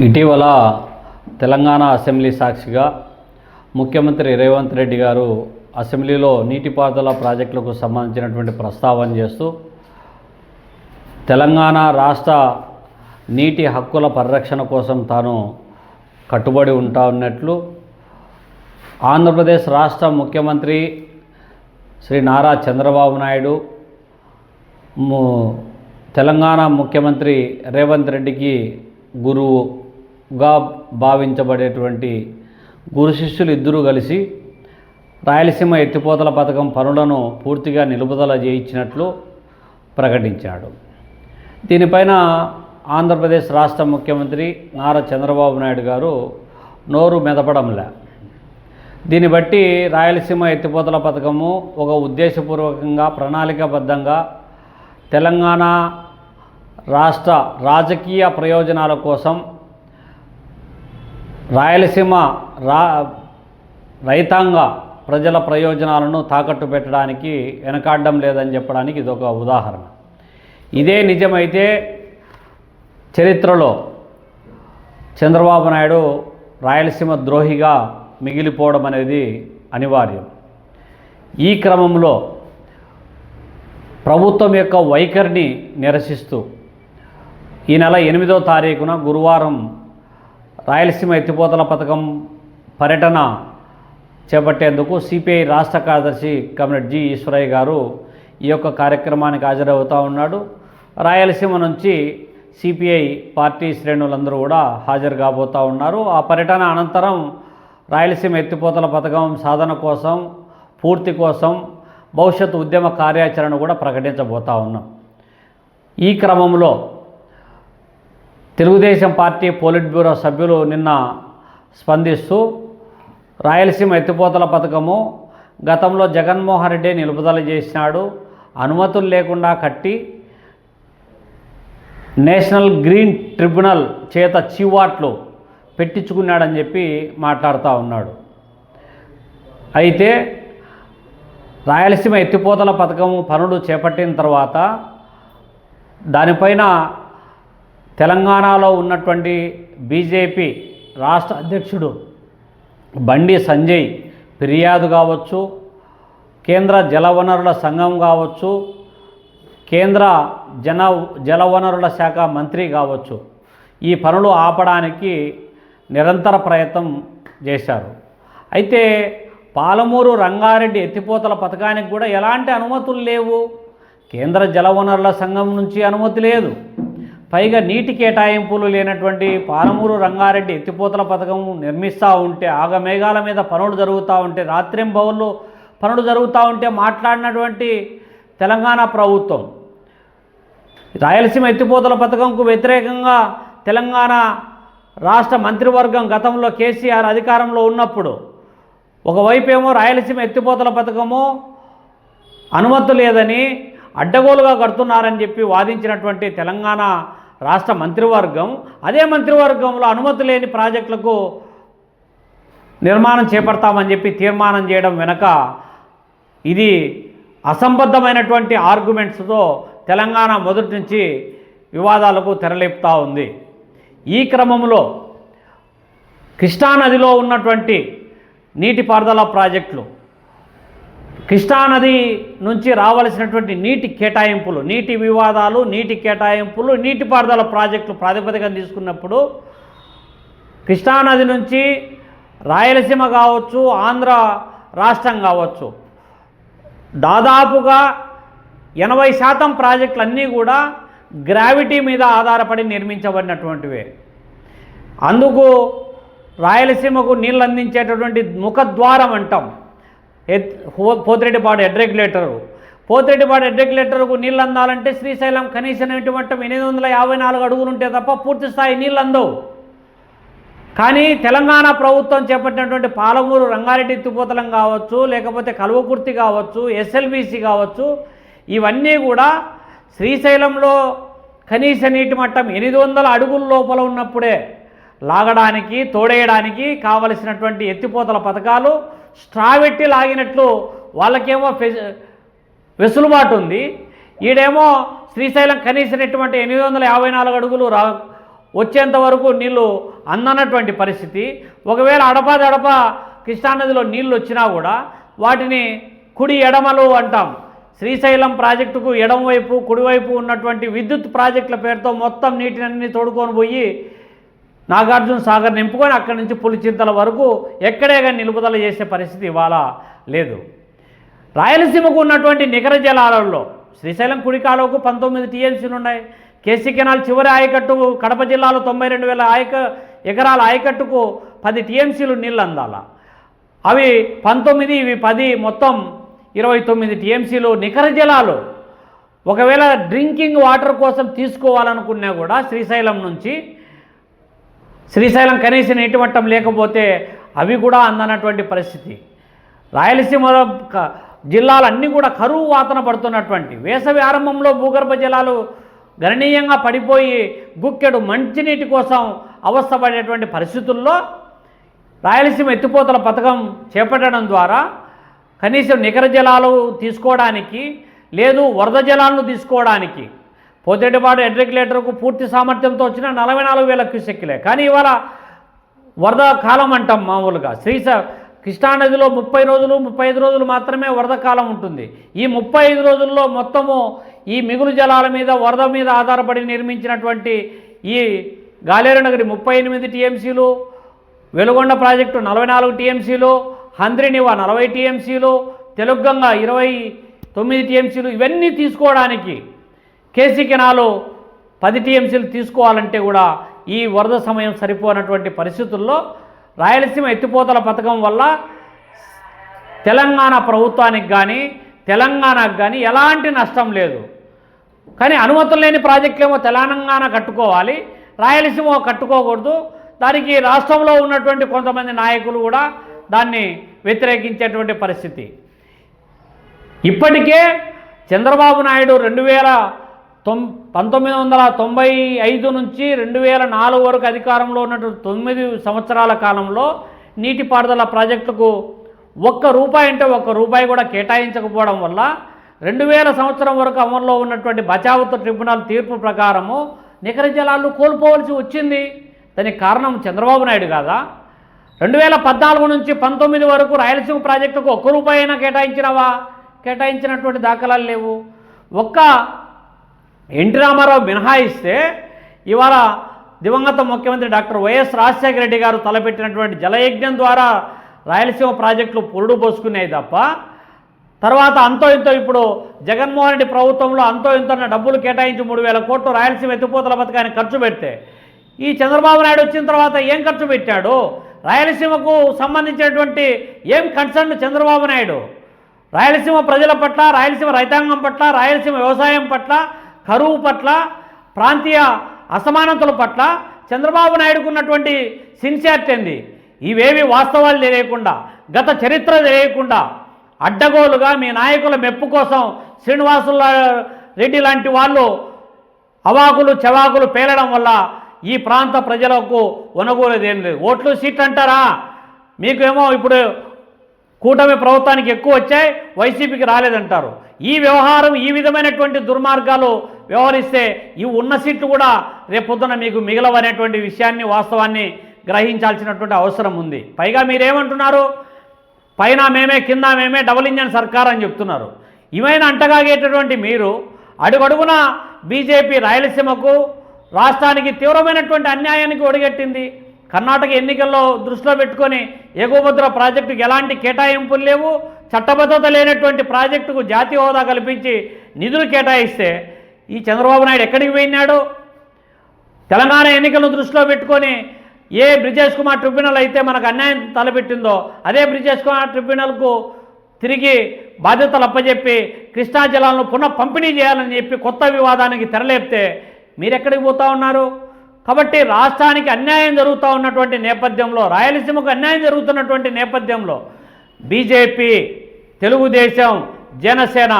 ఇటీవల తెలంగాణ అసెంబ్లీ సాక్షిగా ముఖ్యమంత్రి రేవంత్ రెడ్డి గారు అసెంబ్లీలో నీటిపారుదల ప్రాజెక్టులకు సంబంధించినటువంటి ప్రస్తావన చేస్తూ తెలంగాణ రాష్ట్ర నీటి హక్కుల పరిరక్షణ కోసం తాను కట్టుబడి ఉంటా ఉన్నట్లు ఆంధ్రప్రదేశ్ రాష్ట్ర ముఖ్యమంత్రి శ్రీ నారా చంద్రబాబు నాయుడు ము- తెలంగాణ ముఖ్యమంత్రి రేవంత్ రెడ్డికి గురువు గా భావించబడేటువంటి గురు శిష్యులు ఇద్దరూ కలిసి రాయలసీమ ఎత్తిపోతల పథకం పనులను పూర్తిగా నిలుపుదల చేయించినట్లు ప్రకటించాడు. దీనిపైన ఆంధ్రప్రదేశ్ రాష్ట్ర ముఖ్యమంత్రి నారా చంద్రబాబు నాయుడు గారు నోరు మెదపడంలే. దీన్ని బట్టి రాయలసీమ ఎత్తిపోతల పథకము ఒక ఉద్దేశపూర్వకంగా ప్రణాళికాబద్ధంగా తెలంగాణ రాష్ట్ర రాజకీయ ప్రయోజనాల కోసం రాయలసీమ రా రైతాంగ ప్రజల ప్రయోజనాలను తాకట్టు పెట్టడానికి వెనకాడడం లేదని చెప్పడానికి ఇదొక ఉదాహరణ. ఇదే నిజమైతే చరిత్రలో చంద్రబాబు నాయుడు రాయలసీమ ద్రోహిగా మిగిలిపోవడం అనేది అనివార్యం. ఈ క్రమంలో ప్రభుత్వం యొక్క వైఖరిని నిరసిస్తూ ఈ నెల ఎనిమిదో తారీఖున గురువారం రాయలసీమ ఎత్తిపోతల పథకం పర్యటన చేపట్టేందుకు సిపిఐ రాష్ట్ర కార్యదర్శి కమిటీ జి ఈశ్వరయ్య గారు ఈ యొక్క కార్యక్రమానికి హాజరవుతూ ఉన్నాడు. రాయలసీమ నుంచి సిపిఐ పార్టీ శ్రేణులందరూ కూడా హాజరు కాబోతూ ఉన్నారు. ఆ పర్యటన అనంతరం రాయలసీమ ఎత్తిపోతల పథకం సాధన కోసం పూర్తి కోసం భవిష్యత్తు ఉద్యమ కార్యాచరణ కూడా ప్రకటించబోతా ఉన్నాం. ఈ క్రమంలో తెలుగుదేశం పార్టీ పోలిట్ బ్యూరో సభ్యులు నిన్న స్పందిస్తూ రాయలసీమ ఎత్తిపోతల పథకము గతంలో జగన్మోహన్ రెడ్డి నిలుపుదల చేసినాడు. అనుమతులు లేకుండా కట్టి నేషనల్ గ్రీన్ ట్రిబ్యునల్ చేత చీవాట్లు పెట్టించుకున్నాడని చెప్పి మాట్లాడుతూ ఉన్నాడు. అయితే రాయలసీమ ఎత్తిపోతల పథకం పనులు చేపట్టిన తర్వాత దానిపైన తెలంగాణలో ఉన్నటువంటి బీజేపీ రాష్ట్ర అధ్యక్షుడు బండి సంజయ్ ఫిర్యాదు కావచ్చు కేంద్ర జలవనరుల సంఘం కావచ్చు కేంద్ర జన జలవనరుల శాఖ మంత్రి కావచ్చు. ఈ పనులు ఆపడానికి నిరంతర ప్రయత్నం చేశారు. అయితే పాలమూరు రంగారెడ్డి ఎత్తిపోతల పథకానికి కూడా ఎలాంటి అనుమతులు లేవు. కేంద్ర జలవనరుల సంఘం నుంచి అనుమతి లేదు. పైగా నీటి కేటాయింపులు లేనటువంటి పాలమూరు రంగారెడ్డి ఎత్తిపోతల పథకం నిర్మిస్తూ ఉంటే ఆగమేఘాల మీద పనులు జరుగుతూ ఉంటే రాత్రింబౌళ్ళు పనులు జరుగుతూ ఉంటే మాట్లాడినటువంటి తెలంగాణ ప్రభుత్వం రాయలసీమ ఎత్తిపోతల పథకంకు వ్యతిరేకంగా తెలంగాణ రాష్ట్ర మంత్రివర్గం గతంలో కేసీఆర్ అధికారంలో ఉన్నప్పుడు ఒకవైపేమో రాయలసీమ ఎత్తిపోతల పథకము అనుమతి లేదని అడ్డగోలుగా కడుతున్నారని చెప్పి వాదించినటువంటి తెలంగాణ రాష్ట్ర మంత్రివర్గం అదే మంత్రివర్గంలో అనుమతి లేని ప్రాజెక్టులకు నిర్మాణం చేపడతామని చెప్పి తీర్మానం చేయడం వెనక ఇది అసంబద్ధమైనటువంటి ఆర్గ్యుమెంట్స్తో తెలంగాణ మొదటి నుంచి వివాదాలకు తెరలేపుతా ఉంది. ఈ క్రమంలో కృష్ణానదిలో ఉన్నటువంటి నీటిపారుదల ప్రాజెక్టులు కృష్ణానది నుంచి రావలసినటువంటి నీటి కేటాయింపులు నీటి వివాదాలు నీటి కేటాయింపులు నీటిపారుదల ప్రాజెక్టులు ప్రాతిపదికన తీసుకున్నప్పుడు కృష్ణానది నుంచి రాయలసీమ కావచ్చు ఆంధ్ర రాష్ట్రం కావచ్చు దాదాపుగా ఎనభై శాతం ప్రాజెక్టులు అన్నీ కూడా గ్రావిటీ మీద ఆధారపడి నిర్మించబడినటువంటివే. అందుకు రాయలసీమకు నీళ్ళు అందించేటటువంటి ముఖద్వారం అంటాం. Pothireddypadu head regulator. Pothireddypadu head రెగ్యులేటర్కు నీళ్ళు అందాలంటే శ్రీశైలం కనీసం నీటి మట్టం ఎనిమిది వందల యాభై నాలుగు అడుగులు ఉంటే తప్ప పూర్తి స్థాయి నీళ్ళు అందవు కానీ తెలంగాణ ప్రభుత్వం చేపట్టినటువంటి పాలమూరు రంగారెడ్డి ఎత్తిపోతలం కావచ్చు లేకపోతే కలువకుర్తి కావచ్చు ఎస్ఎల్బిసి కావచ్చు ఇవన్నీ కూడా శ్రీశైలంలో కనీస నీటి మట్టం ఎనిమిది వందల అడుగుల లోపల ఉన్నప్పుడే లాగడానికి తోడేయడానికి కావలసినటువంటి ఎత్తిపోతల పథకాలు స్ట్రావెట్టి లాగినట్లు వాళ్ళకేమో వెసులుబాటు ఉంది. ఈడేమో శ్రీశైలం కనీసినటువంటి ఎనిమిది వందల యాభై నాలుగు అడుగులు రా వచ్చేంత వరకు నీళ్ళు అందనటువంటి పరిస్థితి. ఒకవేళ అడపాదడప కృష్ణానదిలో నీళ్ళు వచ్చినా కూడా వాటిని కుడి ఎడమలు అంటాం. శ్రీశైలం ప్రాజెక్టుకు ఎడమవైపు కుడివైపు ఉన్నటువంటి విద్యుత్ ప్రాజెక్టుల పేరుతో మొత్తం నీటిని తోడుకొని పోయి నాగార్జున సాగర్ నింపుకొని అక్కడి నుంచి పులిచింతల వరకు ఎక్కడే కానీ నిలుపుదల చేసే పరిస్థితి ఇవాళ లేదు. రాయలసీమకు ఉన్నటువంటి నికర జలాలలో శ్రీశైలం కుడికాలకు పంతొమ్మిది టీఎంసీలు ఉన్నాయి. కేసీ కెనాల్ చివరి ఆయకట్టు కడప జిల్లాలో తొంభై రెండు వేల ఆయక ఎకరాల ఆయకట్టుకు పది టీఎంసీలు నీళ్ళు అందాల. అవి పంతొమ్మిది ఇవి పది మొత్తం ఇరవై తొమ్మిది టీఎంసీలు నికర జలాలు. ఒకవేళ డ్రింకింగ్ వాటర్ కోసం తీసుకోవాలనుకున్నా కూడా శ్రీశైలం నుంచి శ్రీశైలం కనీసం నీటిమట్టం లేకపోతే అవి కూడా అందనటువంటి పరిస్థితి. రాయలసీమలో జిల్లాలన్నీ కూడా కరువు వాతన పడుతున్నటువంటి. వేసవి ఆరంభంలో భూగర్భ జలాలు గణనీయంగా పడిపోయి గుక్కెడు మంచినీటి కోసం అవస్థపడేటువంటి పరిస్థితుల్లో రాయలసీమ ఎత్తిపోతల పథకం చేపట్టడం ద్వారా కనీసం నికర జలాలు తీసుకోవడానికి లేదు వరద జలాలను తీసుకోవడానికి పోతేటిపాడు ఎడ్రిక్యులేటర్కు పూర్తి సామర్థ్యంతో వచ్చిన నలభై నాలుగు వేల క్యూసెక్లే కానీ ఇవాళ వరద కాలం అంటాం మామూలుగా. శ్రీశ కృష్ణానదిలో ముప్పై రోజులు ముప్పై ఐదు రోజులు మాత్రమే వరద కాలం ఉంటుంది. ఈ ముప్పై ఐదు రోజుల్లో మొత్తము ఈ మిగులు జలాల మీద వరద మీద ఆధారపడి నిర్మించినటువంటి ఈ గాలేరునగరి ముప్పై ఎనిమిది టీఎంసీలు వెలుగొండ ప్రాజెక్టు నలభై నాలుగు టీఎంసీలు హంద్రినివా నలభై టీఎంసీలు తెలుగంగ ఇరవై తొమ్మిది టీఎంసీలు ఇవన్నీ తీసుకోవడానికి కేసీ కెనాలు పది టీఎంసీలు తీసుకోవాలంటే కూడా ఈ వరద సమయం సరిపోనటువంటి పరిస్థితుల్లో రాయలసీమ ఎత్తిపోతల పథకం వల్ల తెలంగాణ ప్రభుత్వానికి కానీ తెలంగాణకు కానీ ఎలాంటి నష్టం లేదు. కానీ అనుమతులు లేని ప్రాజెక్టులేమో తెలంగాణ కట్టుకోవాలి రాయలసీమ కట్టుకోకూడదు. దానికి రాష్ట్రంలో ఉన్నటువంటి కొంతమంది నాయకులు కూడా దాన్ని వ్యతిరేకించేటువంటి పరిస్థితి. ఇప్పటికే చంద్రబాబు నాయుడు రెండు వేల తొం పంతొమ్మిది వందల తొంభై ఐదు నుంచి రెండు వేల నాలుగు వరకు అధికారంలో ఉన్నటువంటి తొమ్మిది సంవత్సరాల కాలంలో నీటిపారుదల ప్రాజెక్టుకు ఒక్క రూపాయి అంటే ఒక్క రూపాయి కూడా కేటాయించకపోవడం వల్ల రెండు వేల సంవత్సరం వరకు అమల్లో ఉన్నటువంటి బచావత్ ట్రిబ్యునల్ తీర్పు ప్రకారము నికర జలాలు కోల్పోవలసి వచ్చింది. దానికి కారణం చంద్రబాబు నాయుడు కాదా? రెండు వేల పద్నాలుగు నుంచి పంతొమ్మిది వరకు రాయలసీమ ప్రాజెక్టుకు ఒక్క రూపాయి అయినా కేటాయించినవా? కేటాయించినటువంటి దాఖలాలు లేవు. ఒక్క ఎన్టీ రామారావు మినహాయిస్తే ఇవాళ దివంగత ముఖ్యమంత్రి డాక్టర్ వైఎస్ రాజశేఖర రెడ్డి గారు తలపెట్టినటువంటి జలయజ్ఞం ద్వారా రాయలసీమ ప్రాజెక్టులు పురుడు పోసుకున్నాయి తప్ప తర్వాత అంతో ఇంతో ఇప్పుడు జగన్మోహన్ రెడ్డి ప్రభుత్వంలో అంతో ఇంతో డబ్బులు కేటాయించి మూడు వేల కోట్లు రాయలసీమ ఎత్తిపోతల పథకానికి ఖర్చు పెడితే ఈ చంద్రబాబు నాయుడు వచ్చిన తర్వాత ఏం ఖర్చు పెట్టాడు? రాయలసీమకు సంబంధించినటువంటి ఏం కన్సర్న్ చంద్రబాబు నాయుడు? రాయలసీమ ప్రజల పట్ల రాయలసీమ రైతాంగం పట్ల రాయలసీమ వ్యవసాయం పట్ల కరువు పట్ల ప్రాంతీయ అసమానతల పట్ల చంద్రబాబు నాయుడుకు ఉన్నటువంటి సిన్సియారిటీ అంది ఇవేవి వాస్తవాలు తెలియకుండా గత చరిత్ర తెలియకుండా అడ్డగోలుగా మీ నాయకుల మెప్పు కోసం శ్రీనివాసుల రెడ్డి లాంటి వాళ్ళు అవాకులు చవాకులు పేలడం వల్ల ఈ ప్రాంత ప్రజలకు ఒనగోలేది లేదు. ఓట్లు సీట్లు అంటారా? మీకేమో ఇప్పుడు కూటమి ప్రభుత్వానికి ఎక్కువ వచ్చాయి వైసీపీకి రాలేదంటారు. ఈ వ్యవహారం ఈ విధమైనటువంటి దుర్మార్గాలు వ్యవహరిస్తే ఈ ఉన్న సీట్లు కూడా రేపొద్దున మీకు మిగలవనేటువంటి విషయాన్ని వాస్తవాన్ని గ్రహించాల్సినటువంటి అవసరం ఉంది. పైగా మీరేమంటున్నారు? పైన మేమే కింద మేమే డబుల్ ఇంజన్ సర్కార్ అని చెప్తున్నారు. ఇవైనా అంటగాగేటటువంటి మీరు అడుగడుగున బీజేపీ రాయలసీమకు రాష్ట్రానికి తీవ్రమైనటువంటి అన్యాయానికి ఒడిగట్టింది. కర్ణాటక ఎన్నికల్లో దృష్టిలో పెట్టుకొని ఎగువభద్ర ప్రాజెక్టుకు ఎలాంటి కేటాయింపులు లేవు చట్టబద్ధత లేనటువంటి ప్రాజెక్టుకు జాతీయ హోదా కల్పించి నిధులు కేటాయిస్తే ఈ చంద్రబాబు నాయుడు ఎక్కడికి పోయినాడు? తెలంగాణ ఎన్నికలను దృష్టిలో పెట్టుకొని ఏ బ్రిజేష్ కుమార్ ట్రిబ్యునల్ అయితే మనకు అన్యాయం తలపెట్టిందో అదే బ్రిజేష్ కుమార్ ట్రిబ్యునల్కు తిరిగి బాధ్యతలు అప్పచెప్పి కృష్ణా జలాలను పునః పంపిణీ చేయాలని చెప్పి కొత్త వివాదానికి తెరలేపితే మీరెక్కడికి పోతా ఉన్నారు? కాబట్టి రాష్ట్రానికి అన్యాయం జరుగుతూ ఉన్నటువంటి నేపథ్యంలో రాయలసీమకు అన్యాయం జరుగుతున్నటువంటి నేపథ్యంలో బీజేపీ తెలుగుదేశం జనసేన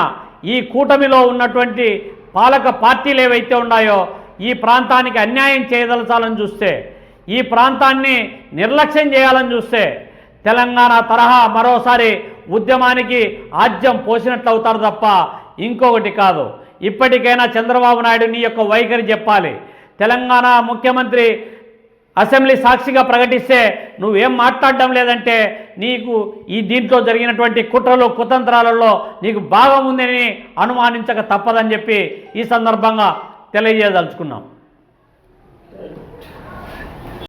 ఈ కూటమిలో ఉన్నటువంటి పాలక పార్టీలు ఏవైతే ఉన్నాయో ఈ ప్రాంతానికి అన్యాయం చేయదలచాలని చూస్తే ఈ ప్రాంతాన్ని నిర్లక్ష్యం చేయాలని చూస్తే తెలంగాణ తరహా మరోసారి ఉద్యమానికి ఆజ్యం పోసినట్లు అవుతారు తప్ప ఇంకొకటి కాదు. ఇప్పటికైనా చంద్రబాబు నాయుడు నీ యొక్క వైఖరి చెప్పాలి. తెలంగాణ ముఖ్యమంత్రి అసెంబ్లీ సాక్షిగా ప్రకటిస్తే నువ్వేం మాట్లాడడం లేదంటే నీకు ఈ దీంట్లో జరిగినటువంటి కుట్రలు కుతంత్రాలలో నీకు భాగం ఉందని అనుమానించక తప్పదని చెప్పి ఈ సందర్భంగా తెలియజేయదలుచుకున్నాం.